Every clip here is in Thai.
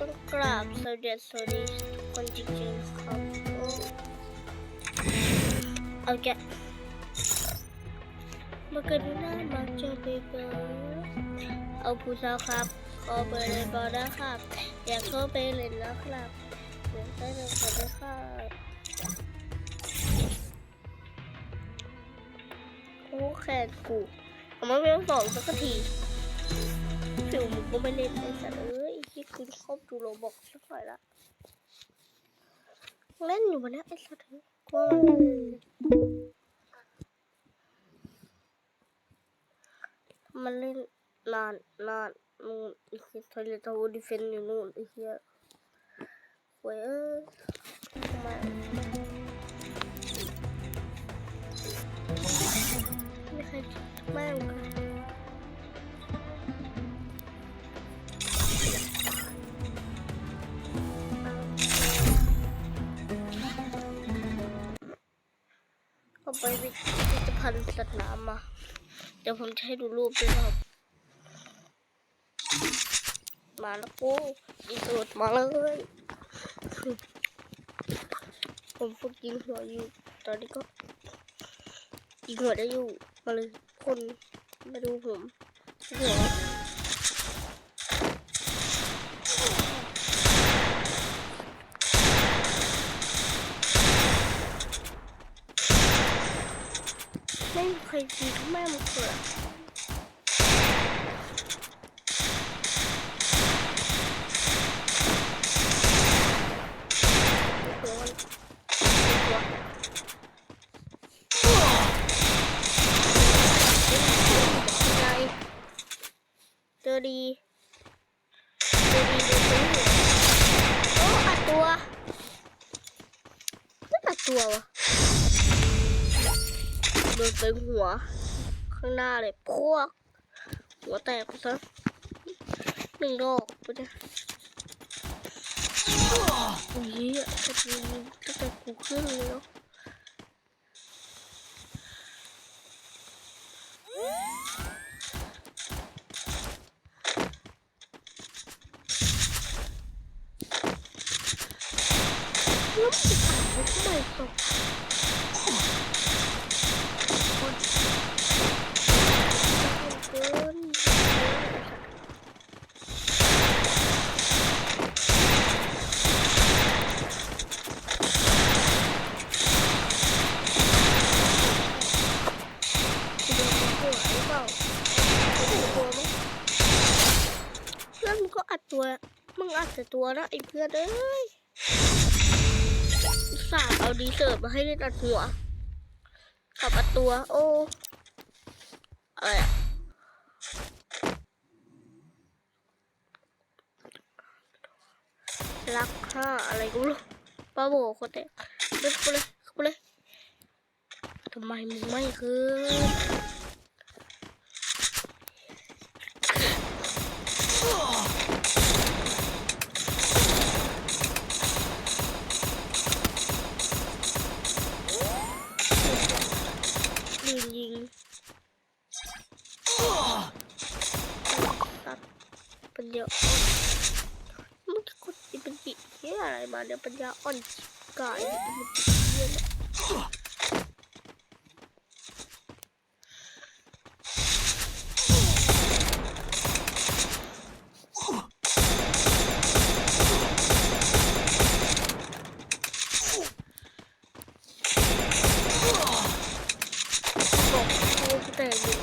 ต้องกราบสวัสดีสวัสดีคนจริงๆครับโอเอาแกะมาเกันหน้ามาเจอเบเบอร์เอาผู้สาวครับขอเบอร์เลยบอนะครับ อยากเข้าไปเล่นนะครับเดี๋ยวได้เลยขอด้วยครับโอ้แขนกูเอามาเป็นสองสักทีฟิวมึงก็ไม่เล่นไอ้สัตว์เอ้ย คืนครบดูโรบอกสักหน่อยละเล่นอยู่วันนี้ไอ้สัตว์กลัวมันเล่นมันเล่นนานนานนู่นไอ้เหี้ยทอยเลตาวดิเฟนอยู่นู่นไอ้เหี้ยเว้ย ไปพิพิธภัณฑ์สัตว์น้ำมา เดี๋ยวผมจะให้ดูรูปด้วยครับ มาแล้วกูอีสุดมาเลย ผมฝึกยิงหัวอยู่ ตอนนี้ก็ยิงหัวได้อยู่ มาเลยคนมาดูผมหัว ไม่มีใครยิงแม่มันเกิดตัวมันตัวไงเจอดีเจอดีเจอดีโอ้อัดตัวไม่อัดตัววะ โดนเต็มหัว ข้างหน้าเลยพวก หัวแตกไปซะหนึ่งดอกไปเนี่ยโอ้ยอะจะยิงตั้งแต่กูขึ้นเลยเนาะแล้วมันจะผ่านไปทำไมตก เกินเพื่อนมึงก็อัด ตัวมึงอัดแต่ตัวนะไอ้เพื่อนเอ้ยสาห์เอาดีเซิร์ฟมาให้เล่นอัดหัวขับอัดตัวโอ้อะไรรักห้าอะไรกูรู้ป้าโบโคตรเตะเดินเข้าไปเลยเข้าไปเลยทำไมมึงไม่คืน ญญาอ่อนมึงจะกดอีเป็นปีเฮียอะไรมาเนี่ยปัญญาอ่อนกายเนี่ยมันเฮียเนี่ยบอกกูแต่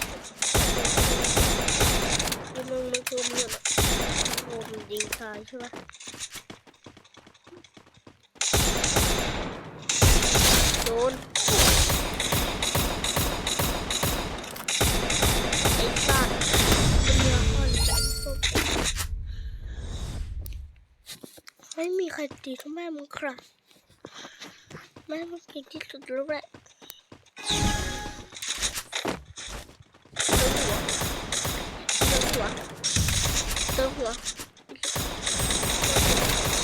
ยิงตายใช่ไหมโดนไอ้สัตว์ปัญญาอ่อนจังพวกไม่มีใครตีเท่าแม่มึงครับแม่มึงเก่งที่สุดแล้วแหละเติมหัวเติมหัวเติมหัว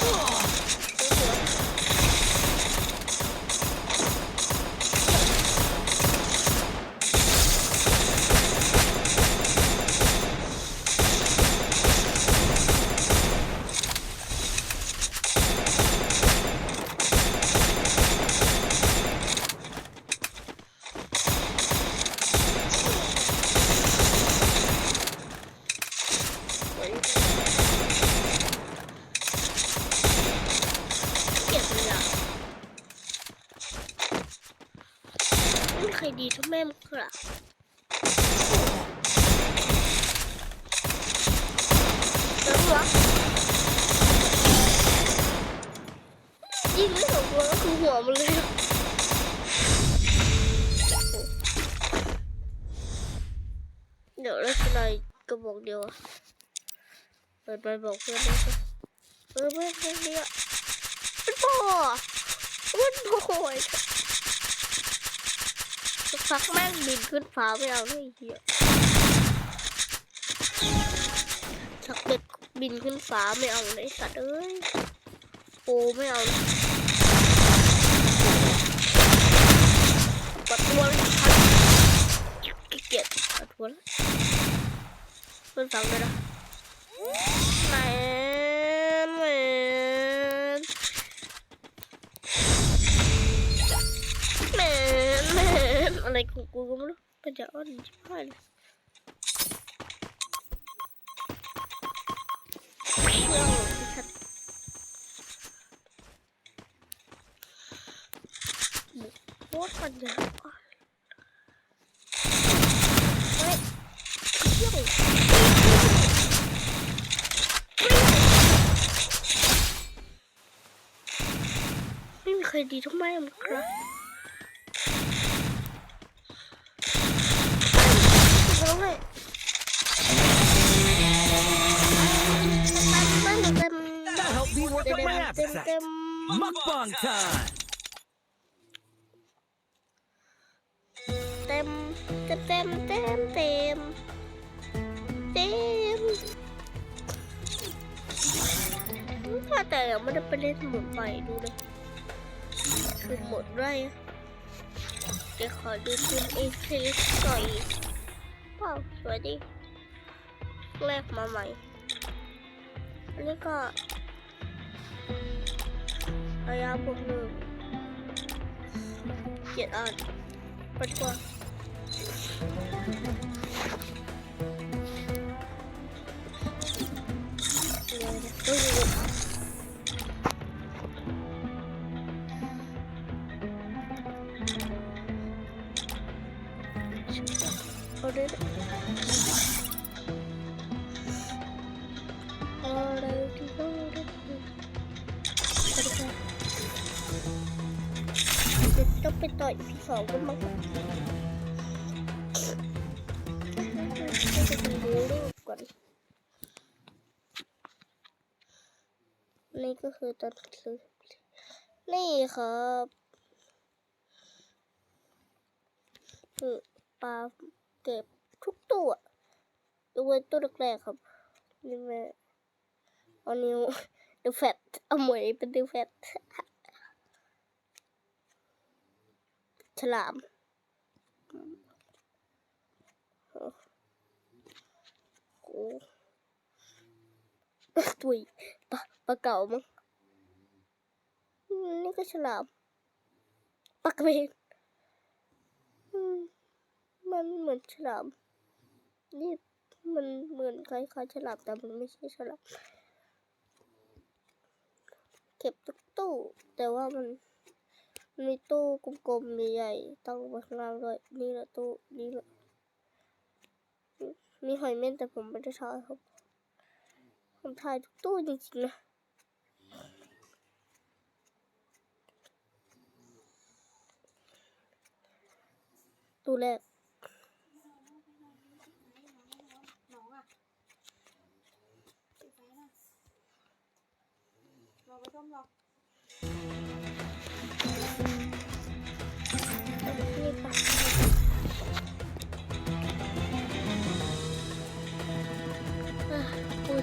Oh! ดีเท่าแม่มึงครับแล้วหัวยิงไม่สองตัวก็คือหัวมันเลยเดี๋ยวเราจะไล่กระบอกเดียวอะเปิดไปบอกเพื่อนด้วยเออไม่ไม่เนี่ยมันพอมันพอไอ้ พักแม่งบินขึ้นฟ้าไม่เอาเลยเหี้ยชักเด็ดบินขึ้นฟ้าไม่เอาเลยสัตว์เอ้ยโอไม่เอาปัดตัวเลยพันขี้เกียจปัดตัวแล้วเพื่อนฟังเลยนะแมน ของกูก็ไม่รู้ปัญญาอ่อนชิบหายเลยโคตรปัญญาอ่อนเฮ้ยเชี่ยวไม่มีใครดีเท่าแม่มึงครับ ร้องไห้เต็มเต็ม That helped me work เต็มเต็มเต็ม Mukbang time! เต็มเต็มเต็มเต็มเต็มเต็มว่าแต่ยังไม่ได้ไปเล่นหมุนไปดูเลยคือหมดไรอะเดี๋ยวขอดูทีมเอคลิสหน่ อยว้าวสวยดีแรกมาใหม่ อันนี้ก็ระยะบวกหนึ่งเกียรติอ่านไปดีกว่า ดูรูปก่อนนี่ก็คือตอนคือนี่ครับคือปลาเก็บทุกตัวยกเว้นตัวแรกๆครับนี่แม่เอานิ้วดูแฟตเอาหมวยเป็นดูแฟตฉลามโอ้โห ตุยปลาปลาเก่ามั้งอืมนี่ก็ฉลามปลากระเบนอืมมันเหมือนฉลาม นี่มันเหมือนคล้ายๆฉลามแต่มันไม่ใช่ฉลามเก็บทุกตู้ แต่ว่ามันมีตู้กลมๆใหญ่ๆตั้งไว้ข้างล่างด้วยนี่แหละตู้นี่แหละ มีหอยเม่นแต่ผมไม่ได้ถ่ายครับ ผมถ่ายทุกตู้จริงๆนะตู้แรกน้องอะปิดไฟนะรอไปต้มรอ ปู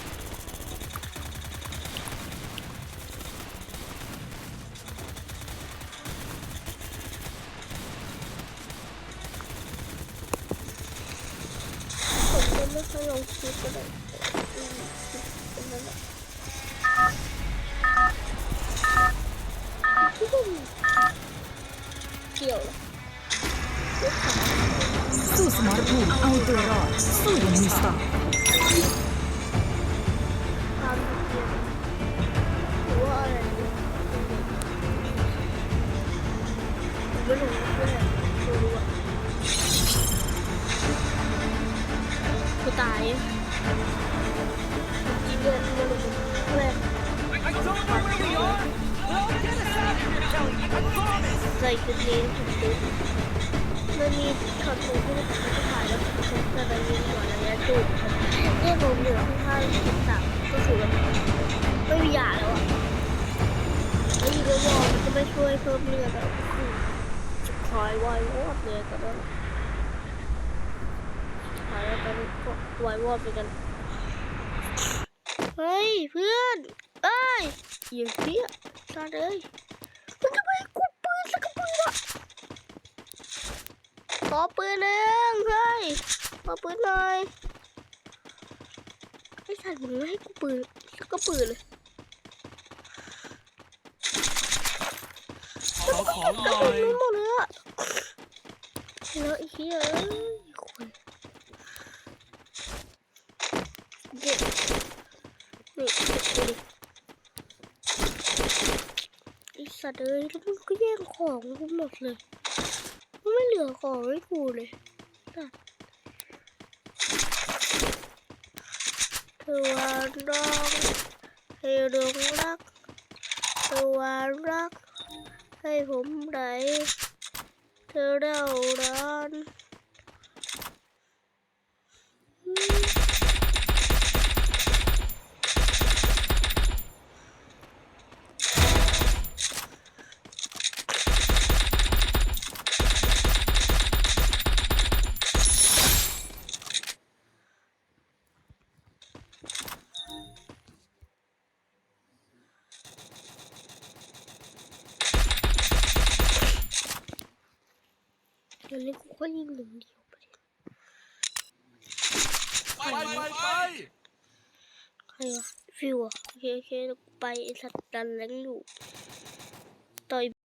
วหรือว่าอะไรเนี่ยไม่รู้ไกูตายจริงเลยไม่รู้แม่ I don't know where we are. Well, get us out of here, Kelly. I promise. ใส่กางเกงมดูมันมีช็อตนึงที่เขาถ่ายแล้วผมจะไปยิงหัวระยะจุดเนี่ยผมเหลือข้างสิบสามก็คือแบบไม่มียาแล้วอะแล้วยิงแล้ววอลมันก็ไม่ช่วยเพิ่มเลือดแล้วจะคอยวายวอดเลยตอนนั้นคอย แล้วตอนนี้ก็วายวอดไปกัน เฮ้ยเพื่อน เอ้ยอย่าเพี้ยตาเลยมันจะไปกูปืนสักกระปืนวะขอปืนหนึ่งเฮ้ยขอปืนหน่อยไอ้สัตว์มึงไม่ให้กูปืนสักกระปืนเลยขอของหกระน่อปืนยนู้นหมดเลยอะแล้วไอ้เหี้ยเอ้ยคุยเด็ดนี่เด็ดกูดิ ไอ้สัตว์เอ้ยแล้วมึงก็แย่งของกูหมดเลยมึงไม่เหลือของให้กูเลยสัตว์เธอว่าร้องให้ดวงรักเธอว่ารัก ให้ผมได้เธอเร่าร้อน อืมวันนี้กูก็ยิงหนึ่งเดียวไปดิไปไปไปใครวะฟิวอะโอเคโอเคเดี๋ยวกูไปไอ้สัตว์ดันแรงอยู่ต่อย